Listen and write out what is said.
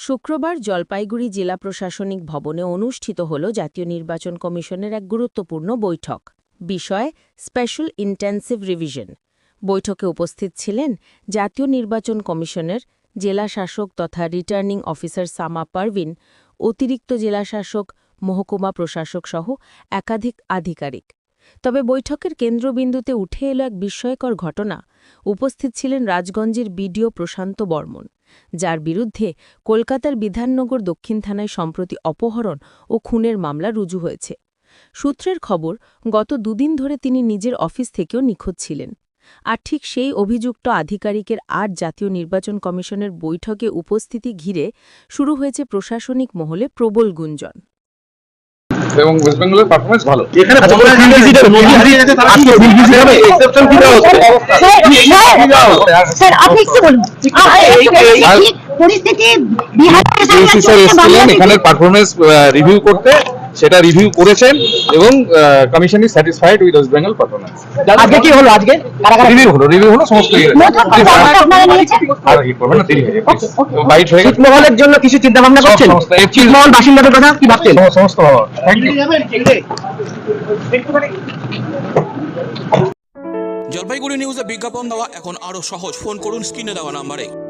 শুক্রবার জলপাইগুড়ি জেলা প্রশাসনিক ভবনে অনুষ্ঠিত হল জাতীয় নির্বাচন কমিশনের এক গুরুত্বপূর্ণ বৈঠক। বিষয় স্পেশাল ইন্টেন্সিভ রিভিশন বৈঠকে উপস্থিত ছিলেন জাতীয় নির্বাচন কমিশনের জেলা শাসক তথা রিটার্নিং অফিসার সামা পারভিন, অতিরিক্ত জেলা শাসক, মহকুমা প্রশাসক সহ একাধিক আধিকারিক। তবে বৈঠকের কেন্দ্রবিন্দুতে উঠে এলো এক বিস্ময়কর ঘটনা। উপস্থিত ছিলেন রাজগঞ্জের বিডিও প্রশান্ত বর্মন। যার বিরুদ্ধে কলকাতার বিধাননগর দক্ষিণ থানায় সম্প্রতি অপহরণ ও খুনের মামলা রুজু হয়েছে। সূত্রের খবর, গত দুদিন ধরে তিনি নিজের অফিস থেকেও নিখোঁজ ছিলেন। আর ঠিক সেই অভিযুক্ত আধিকারিকের আট জাতীয় নির্বাচন কমিশনের বৈঠকে উপস্থিতি ঘিরে শুরু হয়েছে প্রশাসনিক মহলে প্রবল গুঞ্জন। এবং ওয়েস্ট বেঙ্গলের পারফরমেন্স ভালো। এখানে কি কি স্যার আপনি একটু বলুন। পরিস্থিতি- পরিস্থিতি বিহারের। এখানে পারফরমেন্স রিভিউ করতে। সেটা রিভিউ করেছেন এবং commission is satisfied with West Bengal performance আজকে কি হলো আজকে? রিভিউ হলো রিভিউ হলো সমস্ত ইয়ে। যাবে বাইট হয়ে গেছে। ছিটমহলের জন্য কিছু চিন্তা ভাবনা করছেন? ছিটমহল বাসিন্দাদের কথা কি ভাবছেন? সমস্ত- সমস্ত থ্যাংক ইউ জলপাইগুড়ি নিউজে বিজ্ঞাপন দেওয়া এখন আরও সহজ। ফোন করুন স্ক্রিনে দেওয়া নাম্বারে।